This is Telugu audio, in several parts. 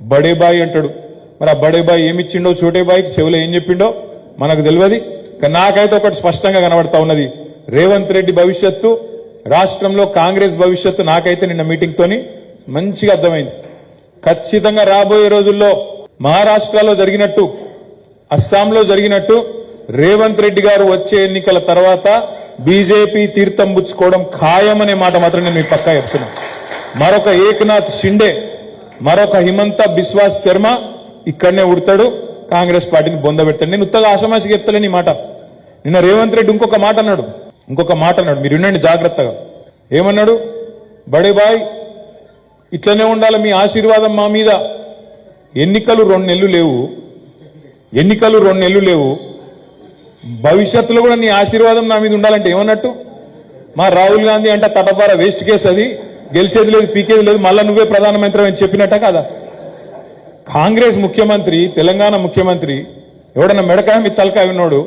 బడేబాయ్ అంటాడు. మరి ఆ బడే బాయ్ ఏమిచ్చిండో చోటేబాయికి చెవులో ఏం చెప్పిండో మనకు తెలియదు. కానీ నాకైతే ఒకటి స్పష్టంగా కనబడతా ఉన్నది. రేవంత్ రెడ్డి భవిష్యత్తు రాష్ట్రంలో కాంగ్రెస్ భవిష్యత్తు నాకైతే నిన్న మీటింగ్ తోని మంచిగా అర్థమైంది. ఖచ్చితంగా రాబోయే రోజుల్లో మహారాష్ట్రలో జరిగినట్టు అస్సాంలో జరిగినట్టు రేవంత్ రెడ్డి గారు వచ్చే ఎన్నికల తర్వాత బీజేపీ తీర్థం పుచ్చుకోవడం అనే మాట మాత్రం నేను మీ పక్కా చెప్తున్నా. మరొక ఏకనాథ్ షిండే మరొక హిమంత బిశ్వాస్ శర్మ ఇక్కడనే ఉడతాడు. కాంగ్రెస్ పార్టీని బొంద పెడతాడు. నేను ఉత్తగా ఆషమాషికి చెప్తలేని ఈ మాట. నిన్న రేవంత్ రెడ్డి ఇంకొక మాట అన్నాడు. ఇంకొక మాట అన్నాడు. మీరు వినండి జాగ్రత్తగా. ఏమన్నాడు? బడే బాయ్ ఇట్లనే ఉండాలి మీ ఆశీర్వాదం మా మీద. ఎన్నికలు రెండు నెలలు లేవు. ఎన్నికలు రెండు నెలలు లేవు. భవిష్యత్తులో కూడా నీ ఆశీర్వాదం నా మీద ఉండాలంటే ఏమన్నట్టు? మా రాహుల్ గాంధీ అంటే తటపార వేస్ట్ కేసు అది. గెలిచేది లేదు పీకేది లేదు మళ్ళా నువ్వే ప్రధానమంత్రి అని చెప్పినట్ట కదా? కాంగ్రెస్ ముఖ్యమంత్రి తెలంగాణ ముఖ్యమంత్రి ఎవడన్నా మెడకాయ మీ తలకాయ విన్నాడు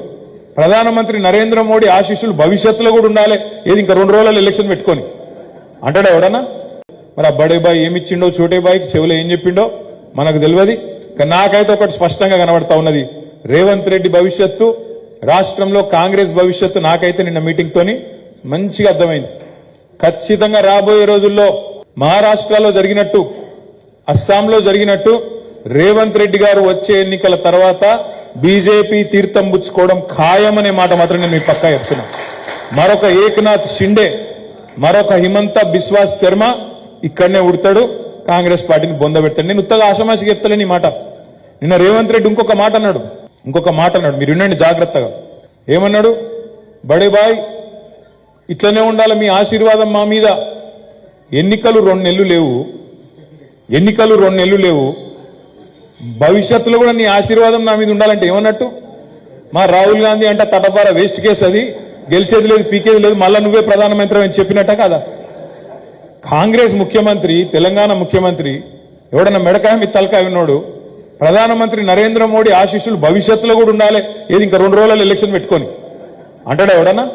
ప్రధానమంత్రి నరేంద్ర మోడీ ఆశీస్సులు భవిష్యత్తులో కూడా ఉండాలి. ఏది ఇంకా రెండు రోజులు ఎలక్షన్ పెట్టుకొని. అంటాడా ఎవడన్నా? మరి ఆ బడే బాయ్ ఏమిచ్చిండో చోటే బాయ్కి చెవులో ఏం చెప్పిండో మనకు తెలియదు. కానీ నాకైతే ఒకటి స్పష్టంగా కనబడతా ఉన్నది. రేవంత్ రెడ్డి భవిష్యత్తు రాష్ట్రంలో కాంగ్రెస్ భవిష్యత్తు నాకైతే నిన్న మీటింగ్ తోని మంచిగా అర్థమైంది. ఖచ్చితంగా రాబోయే రోజుల్లో మహారాష్ట్రలో జరిగినట్టు అస్సాంలో జరిగినట్టు రేవంత్ రెడ్డి గారు వచ్చే ఎన్నికల తర్వాత బీజేపీ తీర్థం పుచ్చుకోవడం ఖాయమనే మాట మాత్రం నేను మీ పక్కా చెప్తున్నా. మరొక ఏకనాథ్ షిండే మరొక హిమంత బిశ్వాస్ శర్మ ఇక్కడనే ఉడతాడు కాంగ్రెస్ పార్టీని బొంద పెడతాడు. నేను ఉత్తగా ఆషమాషికి చెప్తలేని మాట. నిన్న రేవంత్ రెడ్డి ఇంకొక మాట అన్నాడు. ఇంకొక మాట అన్నాడు. మీరు వినండి జాగ్రత్తగా. ఏమన్నాడు? బడే బాయ్ ఇట్లనే ఉండాలి మీ ఆశీర్వాదం మా మీద. ఎన్నికలు రెండు నెలలు లేవు. ఎన్నికలు రెండు నెలలు లేవు. భవిష్యత్తులో కూడా నీ ఆశీర్వాదం నా మీద ఉండాలంటే ఏమన్నట్టు? మా రాహుల్ గాంధీ అంటే తటపార వేస్ట్ కేసు అది. గెలిచేది లేదు పీకేది లేదు మళ్ళా నువ్వే ప్రధానమంత్రి అని చెప్పినట్ట కదా? కాంగ్రెస్ ముఖ్యమంత్రి తెలంగాణ ముఖ్యమంత్రి ఎవడన్నా మెడకాయ మీ తలకాయ ప్రధానమంత్రి నరేంద్ర మోడీ ఆశీస్సులు భవిష్యత్తులో కూడా ఉండాలి. ఏది ఇంకా రెండు రోజులు ఎలక్షన్ పెట్టుకొని. అంటాడా ఎవడన్నా?